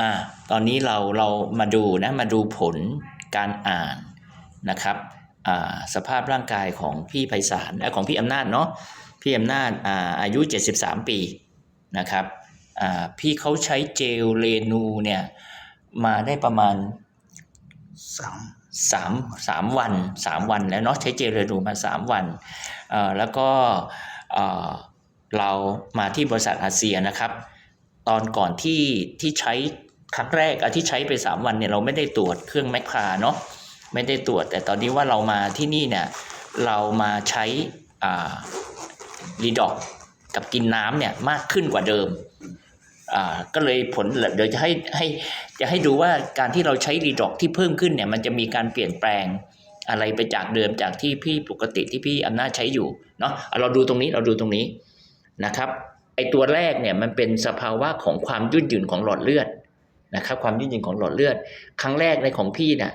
อ่าตอนนี้เราเรามาดูนะมาดูผลการอ่านนะครับอ่าสภาพร่างกายของพี่ไพศาลและของพี่อำนาจเนาะพี่อำนาจอ่าอายุ 73 ปีนะครับอ่าพี่เขาใช้เจลเรนูเนี่ยมาได้ประมาณสามสามสามวันสามวันแล้วเนาะใช้เจลเรนูมาสามวันเอ่อแล้วก็เอ่อเรามาที่บริษัทอาเซียนะครับ ตอนก่อนที่ที่ใช้ครั้งแรกอะที่ใช้ไปสามวันเนี่ยเราไม่ได้ตรวจเครื่องแมคคาเนาะไม่ได้ตรวจ แต่ตอนนี้ว่าเรามาที่นี่เนี่ยเรามาใช้อ่ารีดอกกับกินน้ำเนี่ยมากขึ้นกว่าเดิมอ่าก็เลยผลเดี๋ยวจะให้ให้จะให้ดูว่าการที่เราใช้รีดอกที่เพิ่มขึ้นเนี่ยมันจะมีการเปลี่ยนแปลงอะไรไปจากเดิมจากที่พี่ปกติที่พี่อำนาจใช้อยู่เนาะเราดูตรงนี้เราดูตรงนี้นะครับ ไอตัวแรกเนี่ยมันเป็นสภาวะของความยืดหยุ่นของหลอดเลือดนะครับความยืดหยุ่นของหลอดเลือด ครั้งแรกในของพี่เนี่ย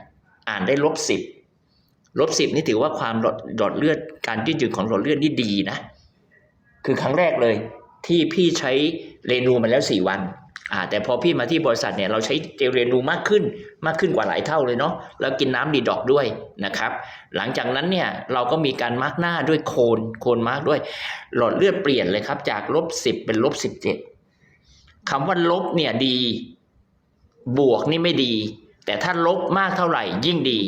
อ่านได้ลบสิบลบสิบนี่ถือว่าความหลอดหลอดเลือด การยืดหยุ่นของหลอดเลือดนี่ดีนะ คือครั้งแรกเลยที่พี่ใช้เรนูมาแล้วสี่วัน อ่าแต่พอพี่มาที่บริษัทเนี่ยเราใช้เจลเรนูมากขึ้นมากขึ้นกว่าหลายเท่าเลยเนาะแล้วกินน้ำดีดอกด้วยนะครับ หลังจากนั้นเนี่ยเราก็มีการมาร์กหน้าด้วยโคนโคนมาร์กด้วย หลอดเลือดเปลี่ยนเลยครับ จากลบสิบเป็นลบสิบเจ็ดคำว่าลบเนี่ยดี บวกนี่ไม่ดี แต่ถ้าลบมากเท่าไหร่ยิ่งดี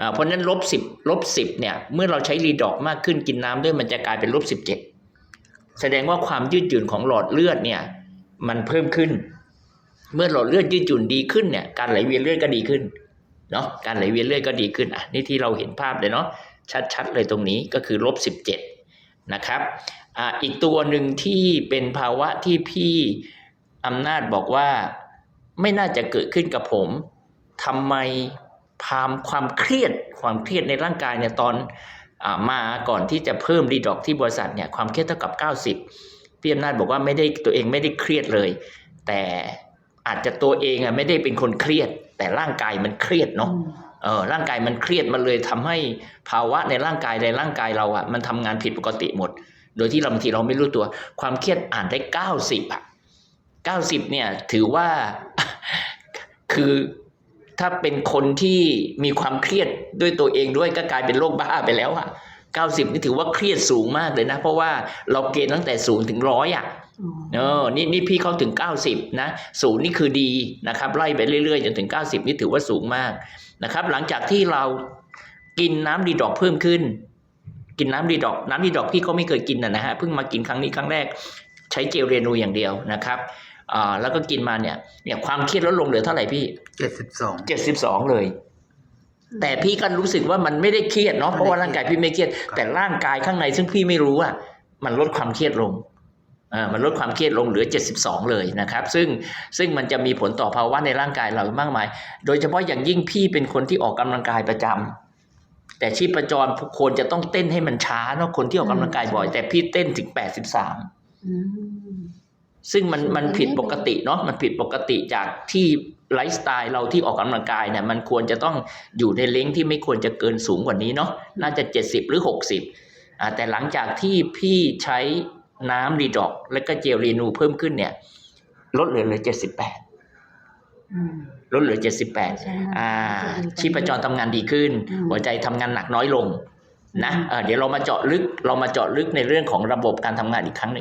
อ่าเพราะนั้นลบสิบลบสิบเนี่ยเมื่อเราใช้รีดอกมากขึ้นกินน้ำด้วยมันจะกลายเป็นลบสิบเจ็ดแสดงว่าความยืดหยุ่นของหลอดเลือดเนี่ยมันเพิ่มขึ้น เมื่อหลอดเลือดยืดหยุ่นดีขึ้นเนี่ยการไหลเวียนเลือดก็ดีขึ้นเนาะการไหลเวียนเลือดก็ดีขึ้นอะนี่ที่เราเห็นภาพเลยเนาะชัดๆ เลยตรงนี้ก็คือลบสิบเจ็ดนะครับอ่าอีกตัวหนึ่งที่เป็นภาวะที่พี่อำนาจบอกว่าไม่น่าจะเกิดขึ้นกับผมทำไมพามความเครียดความเครียดในร่างกายเนี่ยตอนอ่ามาก่อนที่จะเพิ่มรีดอกที่บริษัทเนี่ยความเครียดเท่ากับ 90พี่อำนาจบอกว่าไม่ได้ตัวเองไม่ได้เครียดเลย แต่ อาจจะตัวเองอะไม่ได้เป็นคนเครียด แต่ร่างกายมันเครียดเนาะเออร่างกายมันเครียดมันเลยทำให้ภาวะในร่างกายในร่างกายเราอะมันทำงานผิดปกติหมด โดยที่เราบางทีเราไม่รู้ตัว ความเครียดอ่านได้90อะ90เนี่ยถือว่าคือถ้าเป็นคนที่มีความเครียดด้วยตัวเองด้วยก็กลายเป็นโรคบ้าไปแล้วอะ90นี่ถือว่าเครียดสูงมากเลยนะ เพราะว่าเราเกณฑ์ตั้งแต่ศูนย์ถึงร้อยอะ เออนี่นี่พี่เข้าถึง 90 นะศูนย์นี่คือดีนะครับไล่ไปเรื่อยๆ จนถึง 90 นี่ถือว่าสูงมากนะครับ หลังจากที่เรากินน้ำดีดอกเพิ่มขึ้น กินน้ำดีดอก น้ำดีดอกพี่ก็ไม่เคยกินนะนะฮะเพิ่งมากินครั้งนี้ครั้งแรก ใช้เจลเรนูอย่างเดียวนะครับอ่าแล้วก็กินมาเนี่ยเนี่ยความเครียดลดลงเหลือเท่าไหร่พี่เจ็ดสิบสองเจ็ดสิบสองเลยแต่พี่ก็รู้สึกว่ามันไม่ได้เครียดเนาะเพราะว่าร่างกายพี่ไม่เครียด แต่ร่างกายข้างในซึ่งพี่ไม่รู้อะมันลดความเครียดลงอ่า มันลดความเครียดลงเหลือเจ็ดสิบสองเลยนะครับ ซึ่งซึ่งมันจะมีผลต่อภาวะในร่างกายเรามากมาย โดยเฉพาะอย่างยิ่งพี่เป็นคนที่ออกกำลังกายประจำแต่ชีพจรควรจะต้องเต้นให้มันช้าเนาะคนที่ออกกำลังกายบ่อย แต่พี่เต้นถึงแปดสิบสามอืมซึ่งมันมันผิดปกติเนาะมันผิดปกติจากที่ไลฟ์สไตล์เราที่ออกกำลังกายเนี่ยมันควรจะต้องอยู่ในเลงที่ไม่ควรจะเกินสูงกว่านี้เนาะน่าจะ 70 หรือ 60อ่าแต่หลังจากที่พี่ใช้ น้ำรีดอก และก็เจลรีนูเพิ่มขึ้นเนี่ย ลดเหลือเหลือ78อืมลดเหลือใช่78อ่าใช่ชีพจรทำงานดีขึ้นอืมหัวใจทำงานหนักน้อยลงนะอืมเออเดี๋ยวเรามาเจาะลึกเรามาเจาะลึกในเรื่องของระบบการทำงานอีกครั้งหนึ่ง